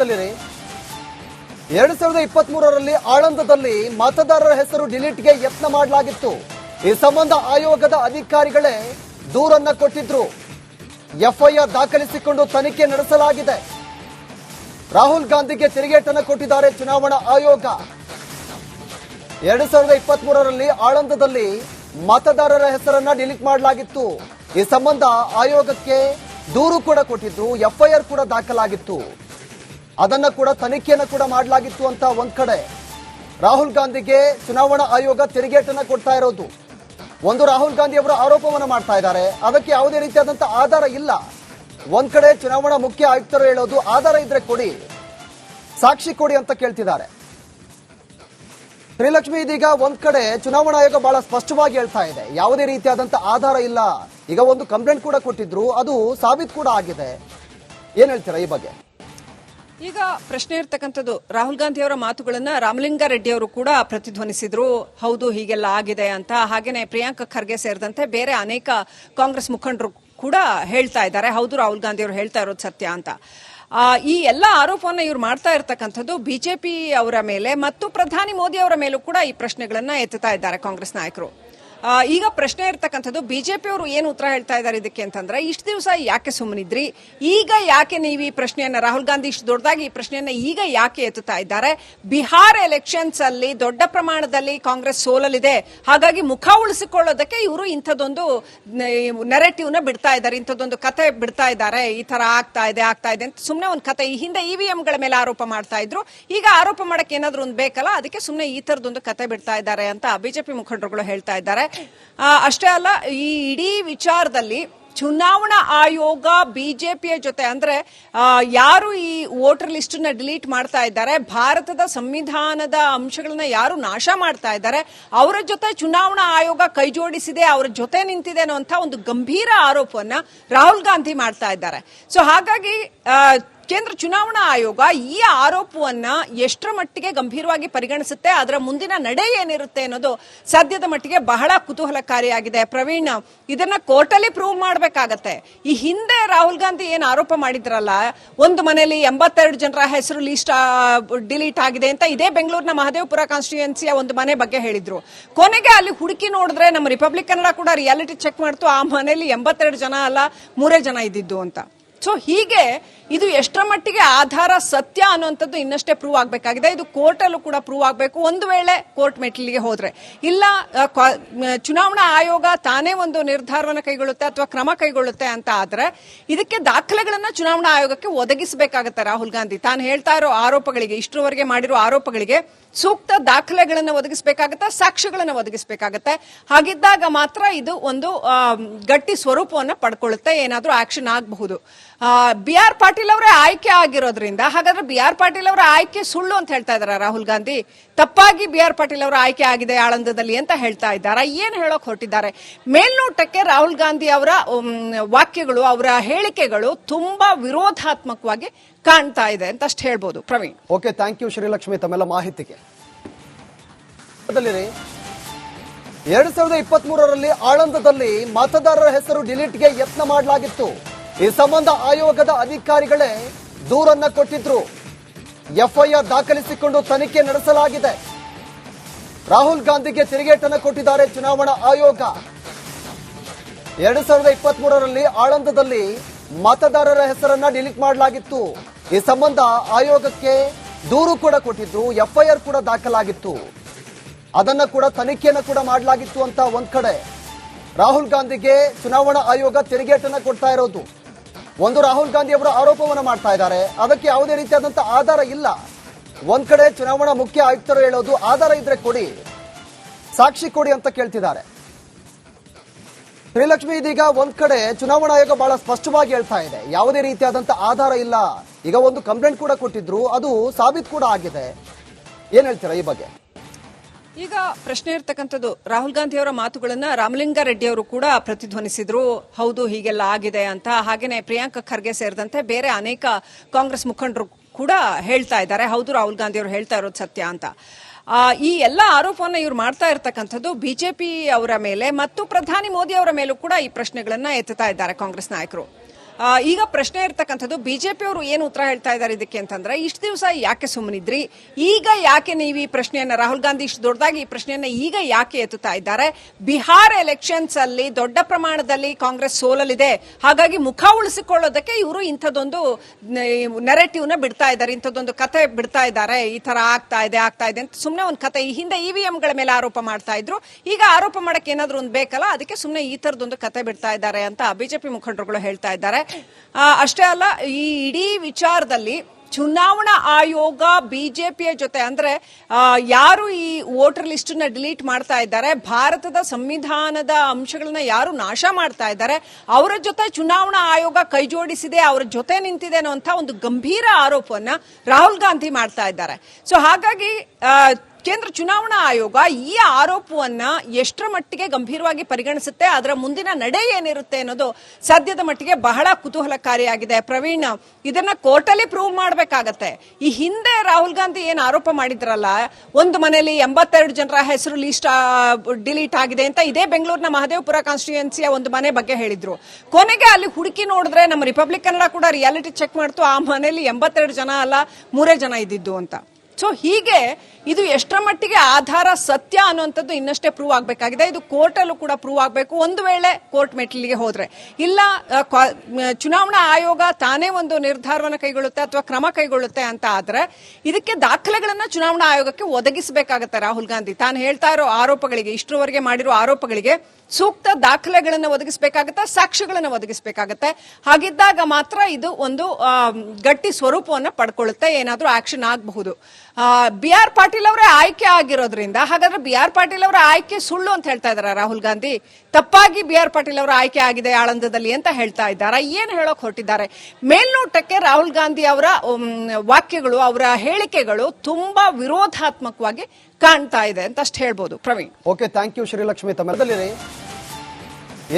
ದಲ್ಲಿರಿ ಎರಡ್ ಸಾವಿರದ ಇಪ್ಪತ್ತ್ ಮೂರರಲ್ಲಿ ಆಳಂದದಲ್ಲಿ ಮತದಾರರ ಹೆಸರು ಡಿಲೀಟ್ಗೆ ಯತ್ನ ಮಾಡಲಾಗಿತ್ತು. ಈ ಸಂಬಂಧ ಆಯೋಗದ ಅಧಿಕಾರಿಗಳೇ ದೂರನ್ನ ಕೊಟ್ಟಿದ್ರು. ಎಫ್ಐಆರ್ ದಾಖಲಿಸಿಕೊಂಡು ತನಿಖೆ ನಡೆಸಲಾಗಿದೆ. ರಾಹುಲ್ ಗಾಂಧಿಗೆ ತಿರುಗೇಟನ್ನು ಕೊಟ್ಟಿದ್ದಾರೆ ಚುನಾವಣಾ ಆಯೋಗ. ಎರಡ್ ಸಾವಿರದ ಇಪ್ಪತ್ತ್ ಮೂರರಲ್ಲಿ ಆಳಂದದಲ್ಲಿ ಮತದಾರರ ಹೆಸರನ್ನ ಡಿಲೀಟ್ ಮಾಡಲಾಗಿತ್ತು. ಈ ಸಂಬಂಧ ಆಯೋಗಕ್ಕೆ ದೂರು ಕೂಡ ಕೊಟ್ಟಿದ್ದು ಎಫ್ಐಆರ್ ಕೂಡ ದಾಖಲಾಗಿತ್ತು. ಅದನ್ನ ಕೂಡ ತನಿಖೆಯನ್ನು ಕೂಡ ಮಾಡಲಾಗಿತ್ತು ಅಂತ ಒಂದ್ ಕಡೆ. ರಾಹುಲ್ ಗಾಂಧಿಗೆ ಚುನಾವಣಾ ಆಯೋಗ ತಿರುಗೇಟನ್ನ ಕೊಡ್ತಾ ಇರೋದು. ಒಂದು ರಾಹುಲ್ ಗಾಂಧಿ ಅವರು ಆರೋಪವನ್ನು ಮಾಡ್ತಾ ಇದ್ದಾರೆ. ಅದಕ್ಕೆ ಯಾವುದೇ ರೀತಿಯಾದಂತಹ ಆಧಾರ ಇಲ್ಲ. ಒಂದ್ ಕಡೆ ಚುನಾವಣಾ ಮುಖ್ಯ ಆಯುಕ್ತರು ಹೇಳೋದು ಆಧಾರ ಇದ್ರೆ ಕೊಡಿ. ಸಾಕ್ಷಿ ಕೊಡಿ ಅಂತ ಕೇಳ್ತಿದ್ದಾರೆ. ಶ್ರೀಲಕ್ಷ್ಮಿ ಇದೀಗ ಒಂದ್ ಕಡೆ ಚುನಾವಣಾ ಆಯೋಗ ಬಹಳ ಸ್ಪಷ್ಟವಾಗಿ ಹೇಳ್ತಾ ಇದೆ. ಯಾವುದೇ ರೀತಿಯಾದಂತ ಆಧಾರ ಇಲ್ಲ. ಈಗ ಒಂದು ಕಂಪ್ಲೇಂಟ್ ಕೂಡ ಕೊಟ್ಟಿದ್ರು. ಅದು ಸಾಬೀತು ಕೂಡ ಆಗಿದೆ. ಏನ್ ಹೇಳ್ತೀರಾ ಈ ಬಗ್ಗೆ? ಈಗ ಪ್ರಶ್ನೆ ಇರ್ತಕ್ಕಂಥದ್ದು, ರಾಹುಲ್ ಗಾಂಧಿ ಅವರ ಮಾತುಗಳನ್ನ ರಾಮಲಿಂಗಾರೆಡ್ಡಿ ಅವರು ಕೂಡ ಪ್ರತಿಧ್ವನಿಸಿದ್ರು. ಹೌದು, ಹೀಗೆಲ್ಲ ಆಗಿದೆ ಅಂತ. ಹಾಗೇನೆ ಪ್ರಿಯಾಂಕ ಖರ್ಗೆ ಸೇರಿದಂತೆ ಬೇರೆ ಅನೇಕ ಕಾಂಗ್ರೆಸ್ ಮುಖಂಡರು ಕೂಡ ಹೇಳ್ತಾ ಇದ್ದಾರೆ. ಹೌದು, ರಾಹುಲ್ ಗಾಂಧಿ ಅವರು ಹೇಳ್ತಾ ಇರೋದು ಸತ್ಯ ಅಂತ. ಈ ಎಲ್ಲ ಆರೋಪವನ್ನು ಇವ್ರು ಮಾಡ್ತಾ ಇರ್ತಕ್ಕಂಥದ್ದು ಬಿಜೆಪಿ ಅವರ ಮೇಲೆ ಮತ್ತು ಪ್ರಧಾನಿ ಮೋದಿ ಅವರ ಮೇಲೂ ಕೂಡ ಈ ಪ್ರಶ್ನೆಗಳನ್ನ ಎತ್ತುತ್ತಾ ಇದ್ದಾರೆ ಕಾಂಗ್ರೆಸ್ ನಾಯಕರು. ಈಗ ಪ್ರಶ್ನೆ ಇರ್ತಕ್ಕಂಥದ್ದು ಬಿಜೆಪಿ ಅವರು ಏನು ಉತ್ತರ ಹೇಳ್ತಾ ಇದ್ದಾರೆ ಇದಕ್ಕೆ ಅಂತಂದ್ರೆ, ಇಷ್ಟು ದಿವಸ ಯಾಕೆ ಸುಮ್ಮನಿದ್ರಿ ಈಗ ಯಾಕೆ ನೀವು ಈ ಪ್ರಶ್ನೆಯನ್ನ, ರಾಹುಲ್ ಗಾಂಧಿ ಇಷ್ಟು ದೊಡ್ಡದಾಗಿ ಈ ಪ್ರಶ್ನೆಯನ್ನ ಈಗ ಯಾಕೆ ಎತ್ತುತ್ತಾ ಇದ್ದಾರೆ? ಬಿಹಾರ್ ಎಲೆಕ್ಷನ್ಸ್ ಅಲ್ಲಿ ದೊಡ್ಡ ಪ್ರಮಾಣದಲ್ಲಿ ಕಾಂಗ್ರೆಸ್ ಸೋಲಲಿದೆ. ಹಾಗಾಗಿ ಮುಖ ಉಳಿಸಿಕೊಳ್ಳೋದಕ್ಕೆ ಇವರು ಇಂಥದ್ದೊಂದು ನೆರೆಟಿವ್ನ ಬಿಡ್ತಾ ಇದ್ದಾರೆ, ಇಂಥದ್ದೊಂದು ಕತೆ ಬಿಡ್ತಾ ಇದ್ದಾರೆ. ಈ ತರ ಆಗ್ತಾ ಇದೆ ಆಗ್ತಾ ಇದೆ ಅಂತ ಸುಮ್ಮನೆ ಒಂದು ಕತೆ, ಈ ಹಿಂದೆ ಇವಿಎಂ ಗಳ ಮೇಲೆ ಆರೋಪ ಮಾಡ್ತಾ ಇದ್ರು. ಈಗ ಆರೋಪ ಮಾಡಕ್ಕೆ ಏನಾದ್ರು ಒಂದು ಬೇಕಲ್ಲ, ಅದಕ್ಕೆ ಸುಮ್ಮನೆ ಈ ತರದೊಂದು ಕತೆ ಬಿಡ್ತಾ ಇದ್ದಾರೆ ಅಂತ ಬಿಜೆಪಿ ಮುಖಂಡರುಗಳು ಹೇಳ್ತಾ ಇದ್ದಾರೆ. ಅಷ್ಟೇ ಅಲ್ಲ, ಈ ಇಡೀ ವಿಚಾರದಲ್ಲಿ ಚುನಾವಣಾ ಆಯೋಗ, ಬಿಜೆಪಿಯ ಜೊತೆ ಅಂದ್ರೆ ಯಾರು ಈ ವೋಟರ್ ಲಿಸ್ಟ್ನ ಡಿಲೀಟ್ ಮಾಡ್ತಾ ಇದ್ದಾರೆ, ಭಾರತದ ಸಂವಿಧಾನದ ಅಂಶಗಳನ್ನ ಯಾರು ನಾಶ ಮಾಡ್ತಾ ಇದ್ದಾರೆ, ಅವರ ಜೊತೆ ಚುನಾವಣಾ ಆಯೋಗ ಕೈಜೋಡಿಸಿದೆ ಅವರ ಜೊತೆ ನಿಂತಿದೆ ಅನ್ನುವಂಥ ಒಂದು ಗಂಭೀರ ಆರೋಪವನ್ನ ರಾಹುಲ್ ಗಾಂಧಿ ಮಾಡ್ತಾ ಇದ್ದಾರೆ. ಸೊ ಹಾಗಾಗಿ ಕೇಂದ್ರ ಚುನಾವಣಾ ಆಯೋಗ ಈ ಆರೋಪವನ್ನ ಎಷ್ಟರ ಮಟ್ಟಿಗೆ ಗಂಭೀರವಾಗಿ ಪರಿಗಣಿಸುತ್ತೆ, ಅದರ ಮುಂದಿನ ನಡೆ ಏನಿರುತ್ತೆ ಅನ್ನೋದು ಸದ್ಯದ ಮಟ್ಟಿಗೆ ಬಹಳ ಕುತೂಹಲಕಾರಿಯಾಗಿದೆ. ಪ್ರವೀಣ್, ಇದನ್ನ ಕೋರ್ಟಲ್ಲಿ ಪ್ರೂವ್ ಮಾಡಬೇಕಾಗತ್ತೆ. ಈ ಹಿಂದೆ ರಾಹುಲ್ ಗಾಂಧಿ ಏನು ಆರೋಪ ಮಾಡಿದ್ರಲ್ಲ, ಒಂದು ಮನೆಯಲ್ಲಿ ಎಂಬತ್ತೆರಡು ಜನರ ಹೆಸರು ಲೀಸ್ಟ್ ಡಿಲೀಟ್ ಆಗಿದೆ ಅಂತ ಇದೇ ಬೆಂಗಳೂರಿನ ಮಹದೇವಪುರ ಕಾನ್ಸ್ಟಿಟ್ಯೂಯನ್ಸಿಯ ಒಂದು ಮನೆ ಬಗ್ಗೆ ಹೇಳಿದ್ರು. ಕೊನೆಗೆ ಅಲ್ಲಿ ಹುಡುಕಿ ನೋಡಿದ್ರೆ ನಮ್ಮ ರಿಪಬ್ಲಿಕ್ ಕನ್ನಡ ಕೂಡ ರಿಯಾಲಿಟಿ ಚೆಕ್ ಮಾಡ್ತು, ಆ ಮನೆಯಲ್ಲಿ ಎಂಬತ್ತೆರಡು ಜನ ಅಲ್ಲ, ಮೂರೇ ಜನ ಇದ್ದಿದ್ದು ಅಂತ. ಸೊ ಹೀಗೆ ಇದು ಎಷ್ಟರ ಮಟ್ಟಿಗೆ ಆಧಾರ ಸತ್ಯ ಅನ್ನುವಂಥದ್ದು ಇನ್ನಷ್ಟೇ ಪ್ರೂವ್ ಆಗಬೇಕಾಗಿದೆ. ಇದು ಕೋರ್ಟಲ್ಲೂ ಕೂಡ ಪ್ರೂವ್ ಆಗಬೇಕು. ಒಂದು ವೇಳೆ ಕೋರ್ಟ್ ಮೆಟ್ಟಿಲಿಗೆ ಹೋದರೆ. ಇಲ್ಲ ಚುನಾವಣಾ ಆಯೋಗ ತಾನೇ ಒಂದು ನಿರ್ಧಾರವನ್ನು ಕೈಗೊಳ್ಳುತ್ತೆ ಅಥವಾ ಕ್ರಮ ಕೈಗೊಳ್ಳುತ್ತೆ ಅಂತ ಆದರೆ ಇದಕ್ಕೆ ದಾಖಲೆಗಳನ್ನು ಚುನಾವಣಾ ಆಯೋಗಕ್ಕೆ ಒದಗಿಸಬೇಕಾಗತ್ತೆ ರಾಹುಲ್ ಗಾಂಧಿ. ತಾನು ಹೇಳ್ತಾ ಇರೋ ಆರೋಪಗಳಿಗೆ, ಇಷ್ಟರವರೆಗೆ ಮಾಡಿರೋ ಆರೋಪಗಳಿಗೆ ಸೂಕ್ತ ದಾಖಲೆಗಳನ್ನು ಒದಗಿಸಬೇಕಾಗುತ್ತೆ, ಸಾಕ್ಷ್ಯಗಳನ್ನು ಒದಗಿಸಬೇಕಾಗತ್ತೆ. ಹಾಗಿದ್ದಾಗ ಮಾತ್ರ ಇದು ಒಂದು ಗಟ್ಟಿ ಸ್ವರೂಪವನ್ನು ಪಡ್ಕೊಳ್ಳುತ್ತೆ. ಏನಾದರೂ ಆಕ್ಷನ್ ಆಗಬಹುದು. ಬಿ ಆರ್ ಪಾಟೀಲ್ ಅವರೇ ಆಯ್ಕೆ ಆಗಿರೋದ್ರಿಂದ, ಹಾಗಾದ್ರೆ ಬಿ ಆರ್ ಪಾಟೀಲ್ ಅವರ ಆಯ್ಕೆ ಸುಳ್ಳು ಅಂತ ಹೇಳ್ತಾ ಇದಾರ ರಾಹುಲ್ ಗಾಂಧಿ? ತಪ್ಪಾಗಿ ಬಿ ಆರ್ ಪಾಟೀಲ್ ಅವರ ಆಯ್ಕೆ ಆಗಿದೆ ಆಳಂದದಲ್ಲಿ ಅಂತ ಹೇಳ್ತಾ ಇದ್ದಾರೆ? ಏನ್ ಹೇಳೋಕ್ ಹೊರಟಿದ್ದಾರೆ? ಮೇಲ್ನೋಟಕ್ಕೆ ರಾಹುಲ್ ಗಾಂಧಿ ಅವರ ವಾಕ್ಯಗಳು, ಅವರ ಹೇಳಿಕೆಗಳು ತುಂಬಾ ವಿರೋಧಾತ್ಮಕವಾಗಿ ಕಾಣ್ತಾ ಇದೆ ಅಂತ ಅಷ್ಟು ಹೇಳ್ಬೋದು. Praveen. Okay thank you Shrilakshmi, ತಮ್ಮೆಲ್ಲ ಮಾಹಿತಿಗೆ. ಎರಡ್ ಸಾವಿರದ ಇಪ್ಪತ್ತ್ ಮೂರರಲ್ಲಿ ಆಳಂದದಲ್ಲಿ ಮತದಾರರ ಹೆಸರು ಡಿಲೀಟ್ಗೆ ಯತ್ನ ಮಾಡಲಾಗಿತ್ತು. ಈ ಸಂಬಂಧ ಆಯೋಗದ ಅಧಿಕಾರಿಗಳೇ ದೂರನ್ನ ಕೊಟ್ಟಿದ್ರು. ಎಫ್ಐಆರ್ ದಾಖಲಿಸಿಕೊಂಡು ತನಿಖೆ ನಡೆಸಲಾಗಿದೆ. ರಾಹುಲ್ ಗಾಂಧಿಗೆ ತಿರುಗೇಟನ್ನು ಕೊಟ್ಟಿದ್ದಾರೆ ಚುನಾವಣಾ ಆಯೋಗ. ಎರಡ್ ಸಾವಿರದ ಇಪ್ಪತ್ತ್ ಮೂರರಲ್ಲಿ ಆಳಂದದಲ್ಲಿ ಮತದಾರರ ಹೆಸರನ್ನ ಡಿಲೀಟ್ ಮಾಡಲಾಗಿತ್ತು. ಈ ಸಂಬಂಧ ಆಯೋಗಕ್ಕೆ ದೂರು ಕೂಡ ಕೊಟ್ಟಿದ್ರು, ಎಫ್ಐಆರ್ ಕೂಡ ದಾಖಲಾಗಿತ್ತು. ಅದನ್ನ ಕೂಡ ತನಿಖೆಯನ್ನು ಕೂಡ ಮಾಡಲಾಗಿತ್ತು ಅಂತ ಒಂದ್ ಕಡೆ. ರಾಹುಲ್ ಗಾಂಧಿಗೆ ಚುನಾವಣಾ ಆಯೋಗ ತಿರುಗೇಟನ್ನು ಕೊಡ್ತಾ ಇರೋದು. ಒಂದು ರಾಹುಲ್ ಗಾಂಧಿ ಅವರು ಆರೋಪವನ್ನು ಮಾಡ್ತಾ ಇದ್ದಾರೆ. ಅದಕ್ಕೆ ಯಾವುದೇ ರೀತಿಯಾದಂತಹ ಆಧಾರ ಇಲ್ಲ. ಒಂದ್ ಕಡೆ ಚುನಾವಣಾ ಮುಖ್ಯ ಆಯುಕ್ತರು ಹೇಳೋದು ಆಧಾರ ಇದ್ರೆ ಕೊಡಿ, ಸಾಕ್ಷಿ ಕೊಡಿ ಅಂತ ಕೇಳ್ತಿದ್ದಾರೆ. ಶ್ರೀಲಕ್ಷ್ಮಿ ಇದೀಗ ಒಂದ್ ಕಡೆ ಚುನಾವಣಾ ಆಯೋಗ ಬಹಳ ಸ್ಪಷ್ಟವಾಗಿ ಹೇಳ್ತಾ ಇದೆ. ಯಾವುದೇ ರೀತಿಯಾದಂತಹ ಆಧಾರ ಇಲ್ಲ. ಈಗ ಒಂದು ಕಂಪ್ಲೇಂಟ್ ಕೂಡ ಕೊಟ್ಟಿದ್ರು, ಅದು ಸಾಬೀತು ಕೂಡ ಆಗಿದೆ. ಏನ್ ಹೇಳ್ತೀರಾ ಈ ಬಗ್ಗೆ? ಈಗ ಪ್ರಶ್ನೆ ಇರ್ತಕ್ಕಂಥದ್ದು, ರಾಹುಲ್ ಗಾಂಧಿ ಅವರ ಮಾತುಗಳನ್ನ ರಾಮಲಿಂಗಾರೆಡ್ಡಿ ಅವರು ಕೂಡ ಪ್ರತಿಧ್ವನಿಸಿದ್ರು. ಹೌದು, ಹೀಗೆಲ್ಲ ಆಗಿದೆ ಅಂತ. ಹಾಗೇನೆ ಪ್ರಿಯಾಂಕ ಖರ್ಗೆ ಸೇರಿದಂತೆ ಬೇರೆ ಅನೇಕ ಕಾಂಗ್ರೆಸ್ ಮುಖಂಡರು ಕೂಡ ಹೇಳ್ತಾ ಇದ್ದಾರೆ. ಹೌದು, ರಾಹುಲ್ ಗಾಂಧಿ ಅವರು ಹೇಳ್ತಾ ಇರೋದು ಸತ್ಯ ಅಂತ. ಈ ಎಲ್ಲ ಆರೋಪವನ್ನು ಇವ್ರು ಮಾಡ್ತಾ ಇರ್ತಕ್ಕಂಥದ್ದು ಬಿಜೆಪಿ ಅವರ ಮೇಲೆ ಮತ್ತು ಪ್ರಧಾನಿ ಮೋದಿ ಅವರ ಮೇಲೂ ಕೂಡ ಈ ಪ್ರಶ್ನೆಗಳನ್ನ ಎತ್ತುತ್ತಾ ಇದ್ದಾರೆ ಕಾಂಗ್ರೆಸ್ ನಾಯಕರು. ಈಗ ಪ್ರಶ್ನೆ ಇರ್ತಕ್ಕಂಥದ್ದು ಬಿಜೆಪಿ ಅವರು ಏನು ಉತ್ತರ ಹೇಳ್ತಾ ಇದ್ದಾರೆ ಇದಕ್ಕೆ ಅಂತಂದ್ರೆ, ಇಷ್ಟು ದಿವಸ ಯಾಕೆ ಸುಮ್ಮನಿದ್ರಿ ಈಗ ಯಾಕೆ ನೀವು ಈ ಪ್ರಶ್ನೆಯನ್ನ, ರಾಹುಲ್ ಗಾಂಧಿ ಇಷ್ಟು ದೊಡ್ಡದಾಗಿ ಈ ಪ್ರಶ್ನೆಯನ್ನ ಈಗ ಯಾಕೆ ಎತ್ತುತ್ತಾ ಇದ್ದಾರೆ? ಬಿಹಾರ್ ಎಲೆಕ್ಷನ್ಸ್ ಅಲ್ಲಿ ದೊಡ್ಡ ಪ್ರಮಾಣದಲ್ಲಿ ಕಾಂಗ್ರೆಸ್ ಸೋಲಲಿದೆ. ಹಾಗಾಗಿ ಮುಖ ಉಳಿಸಿಕೊಳ್ಳೋದಕ್ಕೆ ಇವರು ಇಂಥದ್ದೊಂದು ನೆರೆಟಿವ್ನ ಬಿಡ್ತಾ ಇದ್ದಾರೆ, ಇಂಥದ್ದೊಂದು ಕತೆ ಬಿಡ್ತಾ ಇದ್ದಾರೆ. ಈ ತರ ಆಗ್ತಾ ಇದೆ ಆಗ್ತಾ ಇದೆ ಅಂತ ಸುಮ್ಮನೆ ಒಂದು ಕತೆ, ಈ ಹಿಂದೆ ಇವಿಎಂ ಗಳ ಮೇಲೆ ಆರೋಪ ಮಾಡ್ತಾ ಇದ್ರು. ಈಗ ಆರೋಪ ಮಾಡಕ್ಕೆ ಏನಾದ್ರು ಒಂದು ಬೇಕಲ್ಲ, ಅದಕ್ಕೆ ಸುಮ್ಮನೆ ಈ ತರದೊಂದು ಕತೆ ಬಿಡ್ತಾ ಇದ್ದಾರೆ ಅಂತ ಬಿಜೆಪಿ ಮುಖಂಡರುಗಳು ಹೇಳ್ತಾ ಇದ್ದಾರೆ. ಅಷ್ಟೇ ಅಲ್ಲ, ಈ ಇಡೀ ವಿಚಾರದಲ್ಲಿ ಚುನಾವಣಾ ಆಯೋಗ, ಬಿಜೆಪಿಯ ಜೊತೆ ಅಂದ್ರೆ ಯಾರು ಈ ವೋಟರ್ ಲಿಸ್ಟ್ನ ಡಿಲೀಟ್ ಮಾಡ್ತಾ ಇದ್ದಾರೆ, ಭಾರತದ ಸಂವಿಧಾನದ ಅಂಶಗಳನ್ನ ಯಾರು ನಾಶ ಮಾಡ್ತಾ ಇದ್ದಾರೆ, ಅವರ ಜೊತೆ ಚುನಾವಣಾ ಆಯೋಗ ಕೈಜೋಡಿಸಿದೆ ಅವರ ಜೊತೆ ನಿಂತಿದೆ ಅನ್ನುವಂತ ಒಂದು ಗಂಭೀರ ಆರೋಪವನ್ನ ರಾಹುಲ್ ಗಾಂಧಿ ಮಾಡ್ತಾ ಇದ್ದಾರೆ. ಸೊ ಹಾಗಾಗಿ ಕೇಂದ್ರ ಚುನಾವಣಾ ಆಯೋಗ ಈ ಆರೋಪವನ್ನ ಎಷ್ಟರ ಮಟ್ಟಿಗೆ ಗಂಭೀರವಾಗಿ ಪರಿಗಣಿಸುತ್ತೆ, ಅದರ ಮುಂದಿನ ನಡೆ ಏನಿರುತ್ತೆ ಅನ್ನೋದು ಸದ್ಯದ ಮಟ್ಟಿಗೆ ಬಹಳ ಕುತೂಹಲಕಾರಿಯಾಗಿದೆ. ಪ್ರವೀಣ್, ಇದನ್ನ ಕೋರ್ಟಲ್ಲಿ ಪ್ರೂವ್ ಮಾಡಬೇಕಾಗತ್ತೆ. ಈ ಹಿಂದೆ ರಾಹುಲ್ ಗಾಂಧಿ ಏನು ಆರೋಪ ಮಾಡಿದ್ರಲ್ಲ, ಒಂದು ಮನೆಯಲ್ಲಿ ಎಂಬತ್ತೆರಡು ಜನರ ಹೆಸರು ಲೀಸ್ಟ್ ಡಿಲೀಟ್ ಆಗಿದೆ ಅಂತ ಇದೇ ಬೆಂಗಳೂರಿನ ಮಹದೇವಪುರ ಕಾನ್ಸ್ಟಿಟ್ಯೂಯನ್ಸಿಯ ಒಂದು ಮನೆ ಬಗ್ಗೆ ಹೇಳಿದ್ರು. ಕೊನೆಗೆ ಅಲ್ಲಿ ಹುಡುಕಿ ನೋಡಿದ್ರೆ ನಮ್ಮ ರಿಪಬ್ಲಿಕ್ ಕನ್ನಡ ಕೂಡ ರಿಯಾಲಿಟಿ ಚೆಕ್ ಮಾಡ್ತು, ಆ ಮನೆಯಲ್ಲಿ ಎಂಬತ್ತೆರಡು ಜನ ಅಲ್ಲ, ಮೂರೇ ಜನ ಇದ್ದಿದ್ದು ಅಂತ. ಸೊ ಹೀಗೆ ಇದು ಎಷ್ಟರ ಮಟ್ಟಿಗೆ ಆಧಾರ ಸತ್ಯ ಅನ್ನುವಂಥದ್ದು ಇನ್ನಷ್ಟೇ ಪ್ರೂವ್ ಆಗಬೇಕಾಗಿದೆ. ಇದು ಕೋರ್ಟಲ್ಲೂ ಕೂಡ ಪ್ರೂವ್ ಆಗಬೇಕು. ಒಂದು ವೇಳೆ ಕೋರ್ಟ್ ಮೆಟ್ಲಿಗೆ ಹೋದರೆ. ಇಲ್ಲ ಚುನಾವಣಾ ಆಯೋಗ ತಾನೇ ಒಂದು ನಿರ್ಧಾರವನ್ನು ಕೈಗೊಳ್ಳುತ್ತೆ ಅಥವಾ ಕ್ರಮ ಕೈಗೊಳ್ಳುತ್ತೆ ಅಂತ ಆದರೆ ಇದಕ್ಕೆ ದಾಖಲೆಗಳನ್ನು ಚುನಾವಣಾ ಆಯೋಗಕ್ಕೆ ಒದಗಿಸಬೇಕಾಗುತ್ತೆ ರಾಹುಲ್ ಗಾಂಧಿ. ತಾನು ಹೇಳ್ತಾ ಇರೋ ಆರೋಪಗಳಿಗೆ, ಇಷ್ಟರವರೆಗೆ ಮಾಡಿರೋ ಆರೋಪಗಳಿಗೆ ಸೂಕ್ತ ದಾಖಲೆಗಳನ್ನು ಒದಗಿಸಬೇಕಾಗುತ್ತೆ, ಸಾಕ್ಷ್ಯಗಳನ್ನು ಒದಗಿಸಬೇಕಾಗತ್ತೆ. ಹಾಗಿದ್ದಾಗ ಮಾತ್ರ ಇದು ಒಂದು ಗಟ್ಟಿ ಸ್ವರೂಪವನ್ನು ಪಡ್ಕೊಳ್ಳುತ್ತೆ. ಏನಾದರೂ ಆಕ್ಷನ್ ಆಗಬಹುದು. ಬಿ ಆರ್ ಪಾಟೀಲ್ ಅವರೇ ಆಯ್ಕೆ ಆಗಿರೋದ್ರಿಂದ, ಹಾಗಾದ್ರೆ ಬಿ ಆರ್ ಪಾಟೀಲ್ ಅವರ ಆಯ್ಕೆ ಸುಳ್ಳು ಅಂತ ಹೇಳ್ತಾ ಇದಾರೆ ರಾಹುಲ್ ಗಾಂಧಿ? ತಪ್ಪಾಗಿ ಬಿ ಆರ್ ಪಾಟೀಲ್ ಅವರ ಆಯ್ಕೆ ಆಗಿದೆ ಆಳಂದದಲ್ಲಿ ಅಂತ ಹೇಳ್ತಾ ಇದ್ದಾರೆ? ಏನ್ ಹೇಳೋಕ್ ಹೊರಟಿದ್ದಾರೆ? ಮೇಲ್ನೋಟಕ್ಕೆ ರಾಹುಲ್ ಗಾಂಧಿ ಅವರ ವಾಕ್ಯಗಳು, ಅವರ ಹೇಳಿಕೆಗಳು ತುಂಬಾ ವಿರೋಧಾತ್ಮಕವಾಗಿ ಕಾಣ್ತಾ ಇದೆ ಅಂತ ಅಷ್ಟು ಹೇಳ್ಬೋದು. Praveen. Okay thank you Shrilakshmi. ತಮ್ಮದಲ್ಲಿ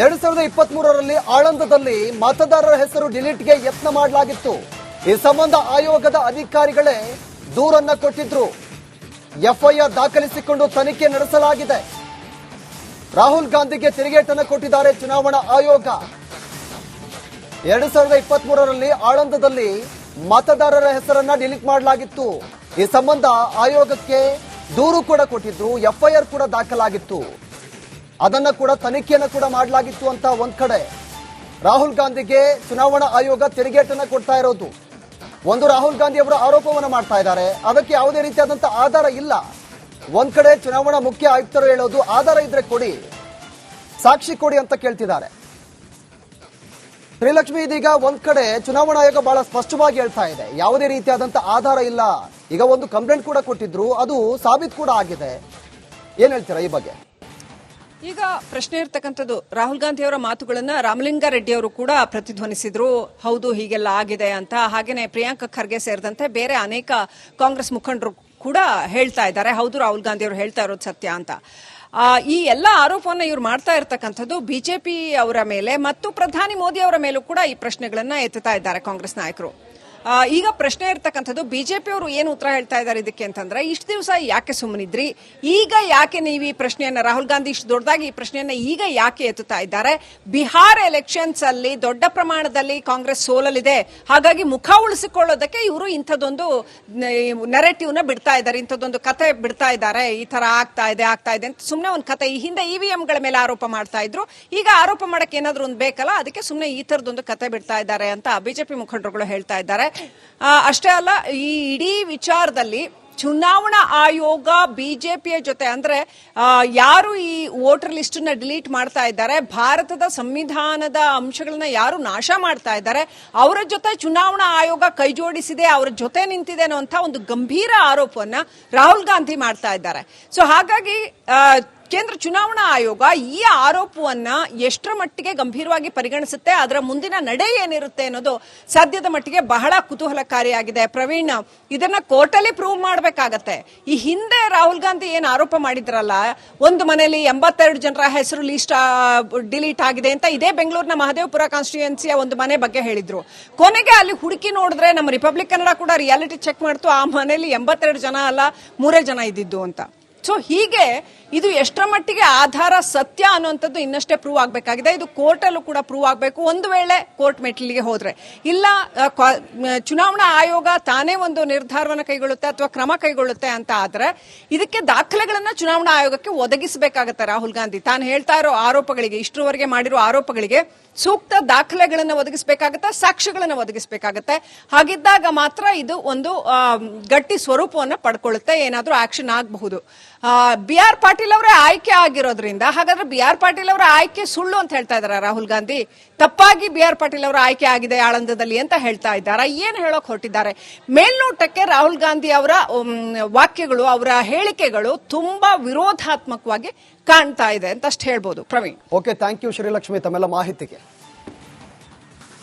ಎರಡ್ ಸಾವಿರದ ಇಪ್ಪತ್ತ್ ಮೂರರಲ್ಲಿ ಆಳಂದದಲ್ಲಿ ಮತದಾರರ ಹೆಸರು ಡಿಲೀಟ್ಗೆ ಯತ್ನ ಮಾಡಲಾಗಿತ್ತು. ಈ ಸಂಬಂಧ ಆಯೋಗದ ಅಧಿಕಾರಿಗಳೇ ದೂರನ್ನ ಕೊಟ್ಟಿದ್ರು. ಎಫ್ಐಆರ್ ದಾಖಲಿಸಿಕೊಂಡು ತನಿಖೆ ನಡೆಸಲಾಗಿದೆ. ರಾಹುಲ್ ಗಾಂಧಿಗೆ ತಿರುಗೇಟನ್ನು ಕೊಟ್ಟಿದ್ದಾರೆ ಚುನಾವಣಾ ಆಯೋಗ. ಎರಡು ಸಾವಿರದ ಇಪ್ಪತ್ತ್ ಮೂರರಲ್ಲಿ ಆಳಂದದಲ್ಲಿ ಮತದಾರರ ಹೆಸರನ್ನ ಡಿಲೀಟ್ ಮಾಡಲಾಗಿತ್ತು. ಈ ಸಂಬಂಧ ಆಯೋಗಕ್ಕೆ ದೂರು ಕೂಡ ಕೊಟ್ಟಿದ್ರು, ಎಫ್ಐಆರ್ ಕೂಡ ದಾಖಲಾಗಿತ್ತು. ಅದನ್ನ ಕೂಡ ತನಿಖೆಯನ್ನು ಕೂಡ ಮಾಡಲಾಗಿತ್ತು ಅಂತ ಒಂದ್ ಕಡೆ. ರಾಹುಲ್ ಗಾಂಧಿಗೆ ಚುನಾವಣಾ ಆಯೋಗ ತಿರುಗೇಟನ್ನ ಕೊಡ್ತಾ ಇರೋದು. ಒಂದು ರಾಹುಲ್ ಗಾಂಧಿ ಅವರು ಆರೋಪವನ್ನು ಮಾಡ್ತಾ ಇದ್ದಾರೆ. ಅದಕ್ಕೆ ಯಾವುದೇ ರೀತಿಯಾದಂತಹ ಆಧಾರ ಇಲ್ಲ. ಒಂದ್ ಕಡೆ ಚುನಾವಣಾ ಮುಖ್ಯ ಆಯುಕ್ತರು ಹೇಳೋದು ಆಧಾರ ಇದ್ರೆ ಕೊಡಿ, ಸಾಕ್ಷಿ ಕೊಡಿ ಅಂತ ಕೇಳ್ತಿದ್ದಾರೆ. ಶ್ರೀಲಕ್ಷ್ಮಿ ಇದೀಗ ಒಂದ್ ಕಡೆ ಚುನಾವಣಾ ಆಯೋಗ ಬಹಳ ಸ್ಪಷ್ಟವಾಗಿ ಹೇಳ್ತಾ ಇದೆ. ಯಾವುದೇ ರೀತಿಯಾದಂತಹ ಆಧಾರ ಇಲ್ಲ. ಈಗ ಒಂದು ಕಂಪ್ಲೇಂಟ್ ಕೂಡ ಕೊಟ್ಟಿದ್ರು, ಅದು ಸಾಬೀತು ಕೂಡ ಆಗಿದೆ. ಏನ್ ಹೇಳ್ತೀರಾ ಈ ಬಗ್ಗೆ? ಈಗ ಪ್ರಶ್ನೆ ಇರ್ತಕ್ಕಂಥದ್ದು, ರಾಹುಲ್ ಗಾಂಧಿ ಅವರ ಮಾತುಗಳನ್ನ ರಾಮಲಿಂಗಾರೆಡ್ಡಿ ಅವರು ಕೂಡ ಪ್ರತಿಧ್ವನಿಸಿದ್ರು. ಹೌದು, ಹೀಗೆಲ್ಲ ಆಗಿದೆ ಅಂತ. ಹಾಗೇನೆ ಪ್ರಿಯಾಂಕ ಖರ್ಗೆ ಸೇರಿದಂತೆ ಬೇರೆ ಅನೇಕ ಕಾಂಗ್ರೆಸ್ ಮುಖಂಡರು ಕೂಡ ಹೇಳ್ತಾ ಇದ್ದಾರೆ. ಹೌದು, ರಾಹುಲ್ ಗಾಂಧಿ ಅವರು ಹೇಳ್ತಾ ಇರೋದು ಸತ್ಯ ಅಂತ. ಈ ಎಲ್ಲ ಆರೋಪವನ್ನು ಇವ್ರು ಮಾಡ್ತಾ ಇರ್ತಕ್ಕಂಥದ್ದು ಬಿಜೆಪಿ ಅವರ ಮೇಲೆ, ಮತ್ತು ಪ್ರಧಾನಿ ಮೋದಿ ಅವರ ಮೇಲೂ ಕೂಡ ಈ ಪ್ರಶ್ನೆಗಳನ್ನ ಎತ್ತುತ್ತಾ ಇದ್ದಾರೆ ಕಾಂಗ್ರೆಸ್ ನಾಯಕರು. ಈಗ ಪ್ರಶ್ನೆ ಇರ್ತಕ್ಕಂಥದ್ದು ಬಿಜೆಪಿ ಅವರು ಏನು ಉತ್ತರ ಹೇಳ್ತಾ ಇದ್ದಾರೆ ಇದಕ್ಕೆ ಅಂತಂದ್ರೆ, ಇಷ್ಟು ದಿವಸ ಯಾಕೆ ಸುಮ್ಮನಿದ್ರಿ ಈಗ ಯಾಕೆ ನೀವು ಈ ಪ್ರಶ್ನೆಯನ್ನ, ರಾಹುಲ್ ಗಾಂಧಿ ಇಷ್ಟು ದೊಡ್ಡದಾಗಿ ಈ ಪ್ರಶ್ನೆಯನ್ನ ಈಗ ಯಾಕೆ ಎತ್ತುತ್ತಾ ಇದ್ದಾರೆ? ಬಿಹಾರ್ ಎಲೆಕ್ಷನ್ಸ್ ಅಲ್ಲಿ ದೊಡ್ಡ ಪ್ರಮಾಣದಲ್ಲಿ ಕಾಂಗ್ರೆಸ್ ಸೋಲಲಿದೆ ಹಾಗಾಗಿ ಮುಖ ಉಳಿಸಿಕೊಳ್ಳೋದಕ್ಕೆ ಇವರು ಇಂಥದ್ದೊಂದು ನೆರೆಟಿವ್ನ ಬಿಡ್ತಾ ಇದ್ದಾರೆ, ಇಂಥದ್ದೊಂದು ಕತೆ ಬಿಡ್ತಾ ಇದ್ದಾರೆ. ಈ ತರ ಆಗ್ತಾ ಇದೆ ಆಗ್ತಾ ಇದೆ ಅಂತ ಸುಮ್ಮನೆ ಒಂದು ಕತೆ. ಈ ಹಿಂದೆ ವಿ ಗಳ ಮೇಲೆ ಆರೋಪ ಮಾಡ್ತಾ ಇದ್ರು. ಈಗ ಆರೋಪ ಮಾಡಕ್ಕೆ ಏನಾದ್ರು ಒಂದು ಬೇಕಲ್ಲ, ಅದಕ್ಕೆ ಸುಮ್ಮನೆ ಈ ತರದೊಂದು ಕತೆ ಬಿಡ್ತಾ ಇದ್ದಾರೆ ಅಂತ ಬಿಜೆಪಿ ಮುಖಂಡರುಗಳು ಹೇಳ್ತಾ ಇದ್ದಾರೆ. ಅಷ್ಟೇ ಅಲ್ಲ, ಈ ಇಡೀ ವಿಚಾರದಲ್ಲಿ ಚುನಾವಣಾ ಆಯೋಗ, ಬಿಜೆಪಿಯ ಜೊತೆ ಅಂದ್ರೆ ಯಾರು ಈ ವೋಟರ್ ಲಿಸ್ಟ್ನ ಡಿಲೀಟ್ ಮಾಡ್ತಾ ಇದ್ದಾರೆ, ಭಾರತದ ಸಂವಿಧಾನದ ಅಂಶಗಳನ್ನ ಯಾರು ನಾಶ ಮಾಡ್ತಾ ಇದ್ದಾರೆ, ಅವರ ಜೊತೆ ಚುನಾವಣಾ ಆಯೋಗ ಕೈಜೋಡಿಸಿದೆ ಅವರ ಜೊತೆ ನಿಂತಿದೆ ಅನ್ನುವಂತ ಒಂದು ಗಂಭೀರ ಆರೋಪವನ್ನ ರಾಹುಲ್ ಗಾಂಧಿ ಮಾಡ್ತಾ ಇದ್ದಾರೆ. ಸೊ ಹಾಗಾಗಿ ಕೇಂದ್ರ ಚುನಾವಣಾ ಆಯೋಗ ಈ ಆರೋಪವನ್ನ ಎಷ್ಟರ ಮಟ್ಟಿಗೆ ಗಂಭೀರವಾಗಿ ಪರಿಗಣಿಸುತ್ತೆ, ಅದರ ಮುಂದಿನ ನಡೆ ಏನಿರುತ್ತೆ ಅನ್ನೋದು ಸದ್ಯದ ಮಟ್ಟಿಗೆ ಬಹಳ ಕುತೂಹಲಕಾರಿಯಾಗಿದೆ. ಪ್ರವೀಣ್, ಇದನ್ನ ಕೋರ್ಟಲ್ಲಿ ಪ್ರೂವ್ ಮಾಡಬೇಕಾಗತ್ತೆ. ಈ ಹಿಂದೆ ರಾಹುಲ್ ಗಾಂಧಿ ಏನು ಆರೋಪ ಮಾಡಿದ್ರಲ್ಲ, ಒಂದು ಮನೆಯಲ್ಲಿ ಎಂಬತ್ತೆರಡು ಜನರ ಹೆಸರು ಲೀಸ್ಟ್ ಡಿಲೀಟ್ ಆಗಿದೆ ಅಂತ ಇದೇ ಬೆಂಗಳೂರಿನ ಮಹದೇವಪುರ ಕಾನ್ಸ್ಟಿಟ್ಯೂಯನ್ಸಿಯ ಒಂದು ಮನೆ ಬಗ್ಗೆ ಹೇಳಿದ್ರು. ಕೊನೆಗೆ ಅಲ್ಲಿ ಹುಡುಕಿ ನೋಡಿದ್ರೆ ನಮ್ಮ ರಿಪಬ್ಲಿಕ್ ಕನ್ನಡ ಕೂಡ ರಿಯಾಲಿಟಿ ಚೆಕ್ ಮಾಡ್ತು, ಆ ಮನೆಯಲ್ಲಿ ಎಂಬತ್ತೆರಡು ಜನ ಅಲ್ಲ, ಮೂರೇ ಜನ ಇದ್ದಿದ್ದು ಅಂತ. ಸೊ ಹೀಗೆ ಇದು ಎಷ್ಟರ ಮಟ್ಟಿಗೆ ಆಧಾರ ಸತ್ಯ ಅನ್ನುವಂಥದ್ದು ಇನ್ನಷ್ಟೇ ಪ್ರೂವ್ ಆಗಬೇಕಾಗಿದೆ. ಇದು ಕೋರ್ಟಲ್ಲೂ ಕೂಡ ಪ್ರೂವ್ ಆಗಬೇಕು. ಒಂದು ವೇಳೆ ಕೋರ್ಟ್ ಮೆಟ್ಟಿಲಿಗೆ ಹೋದರೆ. ಇಲ್ಲ ಚುನಾವಣಾ ಆಯೋಗ ತಾನೇ ಒಂದು ನಿರ್ಧಾರವನ್ನು ಕೈಗೊಳ್ಳುತ್ತೆ ಅಥವಾ ಕ್ರಮ ಕೈಗೊಳ್ಳುತ್ತೆ ಅಂತ ಆದರೆ ಇದಕ್ಕೆ ದಾಖಲೆಗಳನ್ನು ಚುನಾವಣಾ ಆಯೋಗಕ್ಕೆ ಒದಗಿಸಬೇಕಾಗತ್ತೆ ರಾಹುಲ್ ಗಾಂಧಿ. ತಾನು ಹೇಳ್ತಾ ಇರೋ ಆರೋಪಗಳಿಗೆ, ಇಷ್ಟರವರೆಗೆ ಮಾಡಿರೋ ಆರೋಪಗಳಿಗೆ ಸೂಕ್ತ ದಾಖಲೆಗಳನ್ನು ಒದಗಿಸಬೇಕಾಗತ್ತೆ, ಸಾಕ್ಷ್ಯಗಳನ್ನು ಒದಗಿಸಬೇಕಾಗತ್ತೆ. ಹಾಗಿದ್ದಾಗ ಮಾತ್ರ ಇದು ಒಂದು ಗಟ್ಟಿ ಸ್ವರೂಪವನ್ನು ಪಡ್ಕೊಳ್ಳುತ್ತೆ. ಏನಾದರೂ ಆಕ್ಷನ್ ಆಗಬಹುದು. ಬಿ ಆರ್ ಪಾಟೀಲ್ ಅವರೇ ಆಯ್ಕೆ ಆಗಿರೋದ್ರಿಂದ, ಹಾಗಾದ್ರೆ ಬಿ ಆರ್ ಪಾಟೀಲ್ ಅವರ ಆಯ್ಕೆ ಸುಳ್ಳು ಅಂತ ಹೇಳ್ತಾ ಇದಾರ ರಾಹುಲ್ ಗಾಂಧಿ. ತಪ್ಪಾಗಿ ಬಿ ಆರ್ ಪಾಟೀಲ್ ಅವರ ಆಯ್ಕೆ ಆಗಿದೆ ಆಳಂದದಲ್ಲಿ ಅಂತ ಹೇಳ್ತಾ ಇದ್ದಾರೆ? ಏನ್ ಹೇಳೋಕ್ ಹೊರಟಿದ್ದಾರೆ? ಮೇಲ್ನೋಟಕ್ಕೆ ರಾಹುಲ್ ಗಾಂಧಿ ಅವರ ವಾಕ್ಯಗಳು, ಅವರ ಹೇಳಿಕೆಗಳು ತುಂಬಾ ವಿರೋಧಾತ್ಮಕವಾಗಿ ಕಾಣ್ತಾ ಇದೆ ಅಂತ ಅಷ್ಟು ಹೇಳ್ಬೋದು. Praveen. Okay thank you Shrilakshmi, ತಮ್ಮೆಲ್ಲ ಮಾಹಿತಿಗೆ.